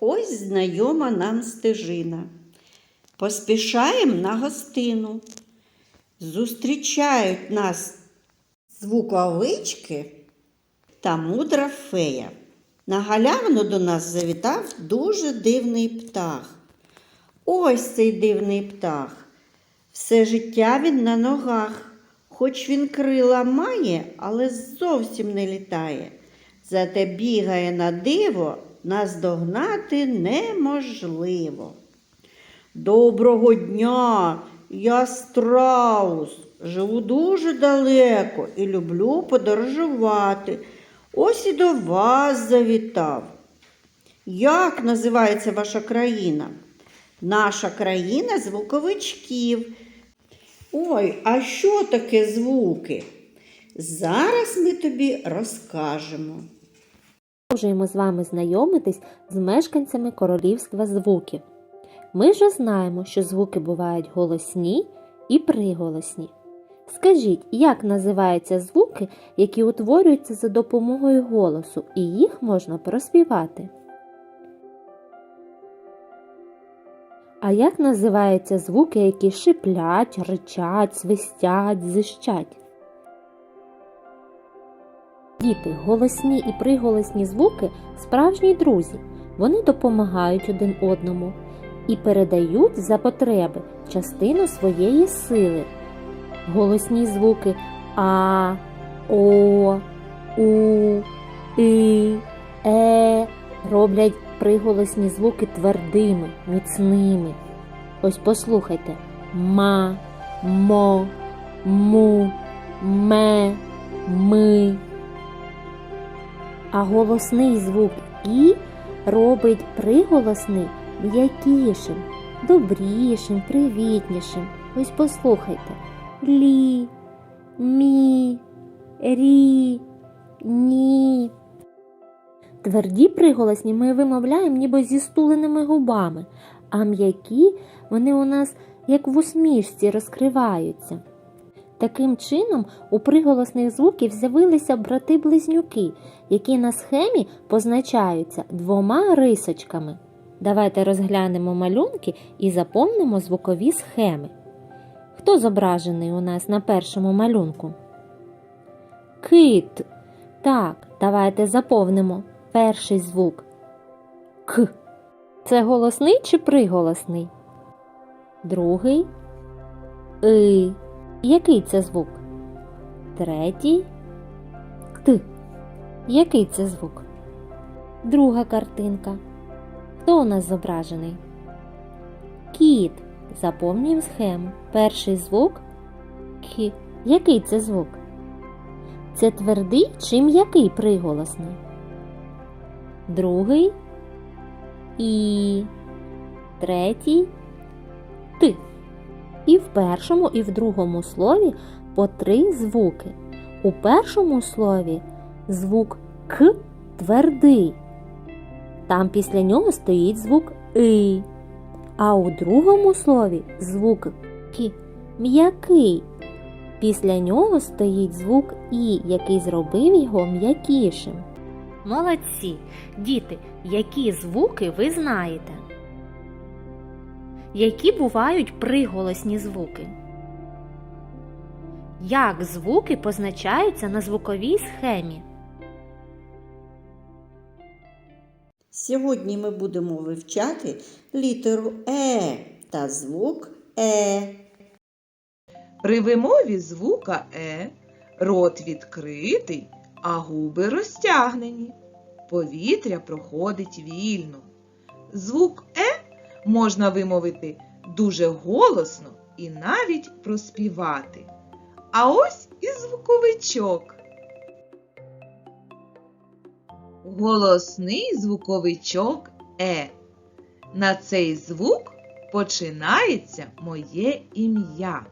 Ось знайома нам стежина. Поспішаємо на гостину. Зустрічають нас звуковички та мудра фея. На галявину до нас завітав дуже дивний птах. Ось цей дивний птах. Все життя він на ногах, хоч він крила має, але зовсім не літає. Зате бігає на диво, нас догнати неможливо. Доброго дня! Я страус. Живу дуже далеко і люблю подорожувати. Ось і до вас завітав. Як називається ваша країна? Наша країна звуковичків. Ой, а що таке звуки? Зараз ми тобі розкажемо. Продовжуємо з вами знайомитись з мешканцями королівства звуків. Ми вже знаємо, що звуки бувають голосні і приголосні. Скажіть, як називаються звуки, які утворюються за допомогою голосу, і їх можна проспівати? А як називаються звуки, які шиплять, ричать, свистять, зищать? Діти, голосні і приголосні звуки справжні друзі. Вони допомагають один одному і передають за потреби частину своєї сили. Голосні звуки А, О, У, І, Е роблять приголосні звуки твердими, міцними. Ось послухайте ма, мо, му, ме, ми. А голосний звук І робить приголосний м'якішим, добрішим, привітнішим. Ось послухайте. Лі, мі, рі, ні. Тверді приголосні ми вимовляємо ніби зі стуленими губами, а м'які вони у нас як в усмішці розкриваються. Таким чином, у приголосних звуків з'явилися брати-близнюки, які на схемі позначаються двома рисочками. Давайте розглянемо малюнки і заповнимо звукові схеми. Хто зображений у нас на першому малюнку? Кит. Так, давайте заповнимо перший звук. К. Це голосний чи приголосний? Другий. И. Який це звук? Третій. Т. Який це звук? Друга картинка. Хто у нас зображений? Кіт. Заповнюємо схему. Перший звук К. Який це звук? Це твердий чи м'який приголосний? Другий І. Третій Т. І в першому, і в другому слові по три звуки. У першому слові звук К твердий. Там після нього стоїть звук И. А у другому слові звук К м'який. Після нього стоїть звук І, який зробив його м'якішим. Молодці! Діти, які звуки ви знаєте? Які бувають приголосні звуки? Як звуки позначаються на звуковій схемі? Сьогодні ми будемо вивчати літеру Е та звук Е. При вимові звука Е рот відкритий, а губи розтягнені. Повітря проходить вільно. Звук Е можна вимовити дуже голосно і навіть проспівати. А ось і звуковичок. Голосний звуковичок Е. На цей звук починається моє ім'я.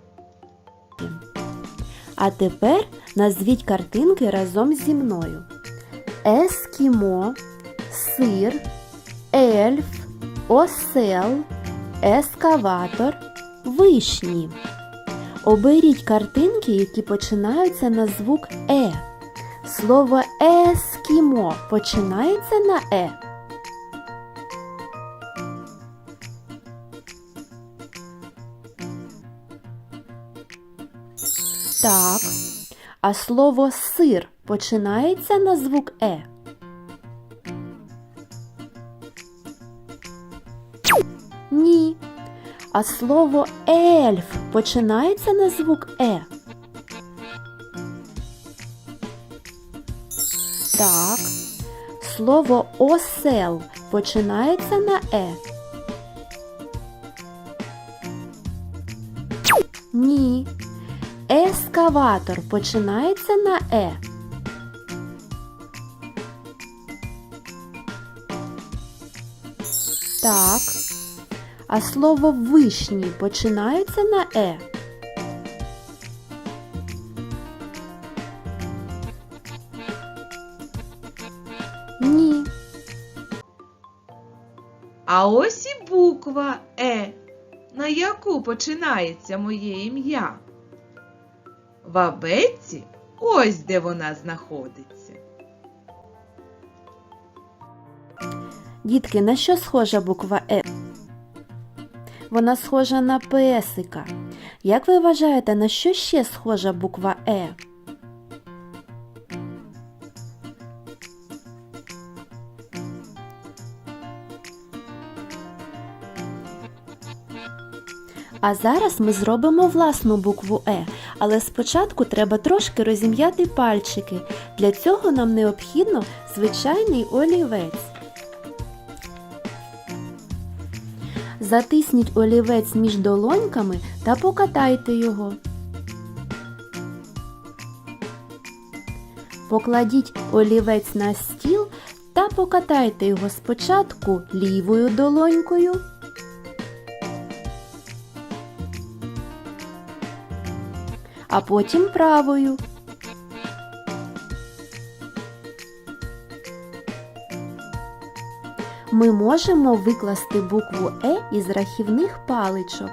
А тепер назвіть картинки разом зі мною: Ескімо, сир, ельф, осел, ескаватор, вишні. Оберіть картинки, які починаються на звук Е. Слово ескімо починається на Е. Так. А слово сир починається на звук Е. А слово ельф починається на звук Е. Так. Слово осел починається на Е. Ні. Ескаватор починається на Е. Так. А слово вишні починається на Е. Ні. А ось і буква Е, на яку починається моє ім'я. В абетці ось де вона знаходиться. Дітки, на що схожа буква Е? Вона схожа на песика. Як ви вважаєте, на що ще схожа буква Е? А зараз ми зробимо власну букву Е, але спочатку треба трошки розім'яти пальчики. Для цього нам необхідно звичайний олівець. Затисніть олівець між долоньками та покатайте його. Покладіть олівець на стіл та покатайте його спочатку лівою долонькою. А потім правою. Ми можемо викласти букву Е із рахівних паличок.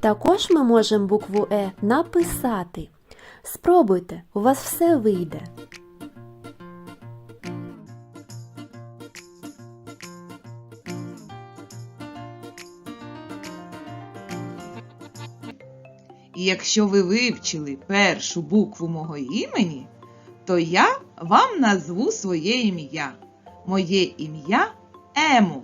Також ми можемо букву Е написати. Спробуйте, у вас все вийде. І якщо ви вивчили першу букву мого імені, то я вам назву своє ім'я. Моє ім'я Ему.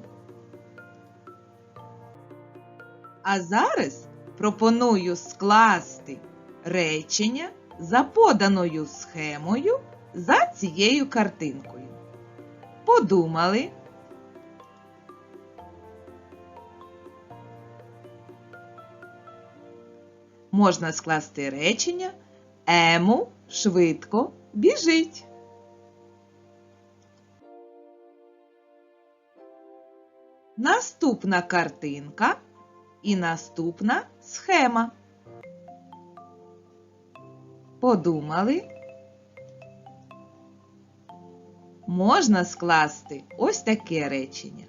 А зараз пропоную скласти речення за поданою схемою за цією картинкою. Подумали. можна скласти речення Ему швидко біжить. Наступна картинка і наступна схема. Подумали. Можна скласти ось таке речення.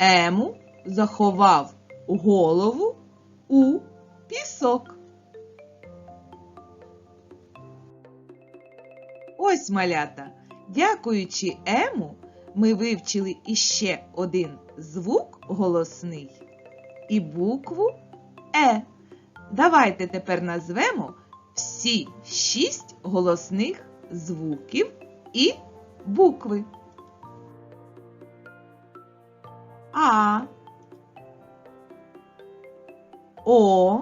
Ему заховав голову у пісок. Ось малята. Дякуючи Ему, ми вивчили іще один звук голосний і букву Е. Давайте тепер назвемо всі шість голосних звуків і букви. А. О.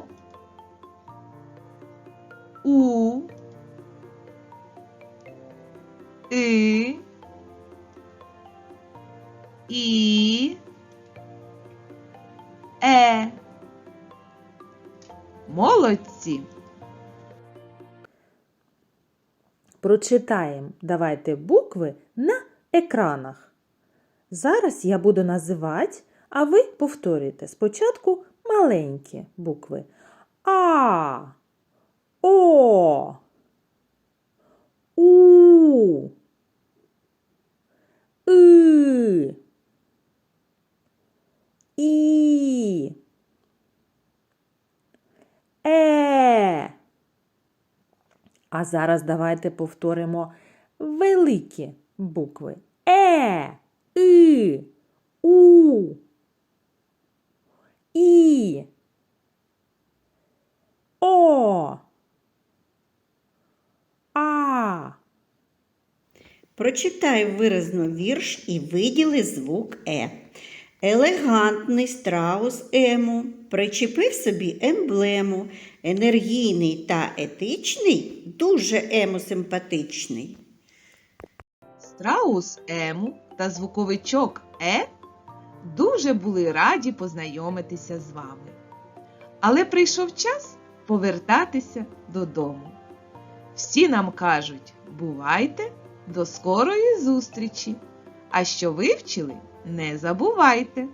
Прочитаємо давайте букви на екранах. Зараз я буду називати, а ви повторюєте. Спочатку маленькі букви. А, О, У, И, І, Е. А зараз давайте повторимо великі букви Е, И, У, І. О. А. Прочитай виразно вірш і виділи звук Е. Елегантний страус Ему причепив собі емблему. Енергійний та етичний, дуже ему симпатичний. Страус Ему та звуковичок Е дуже були раді познайомитися з вами. Але прийшов час повертатися додому. Всі нам кажуть бувайте, до скорої зустрічі! А що вивчили, не забувайте!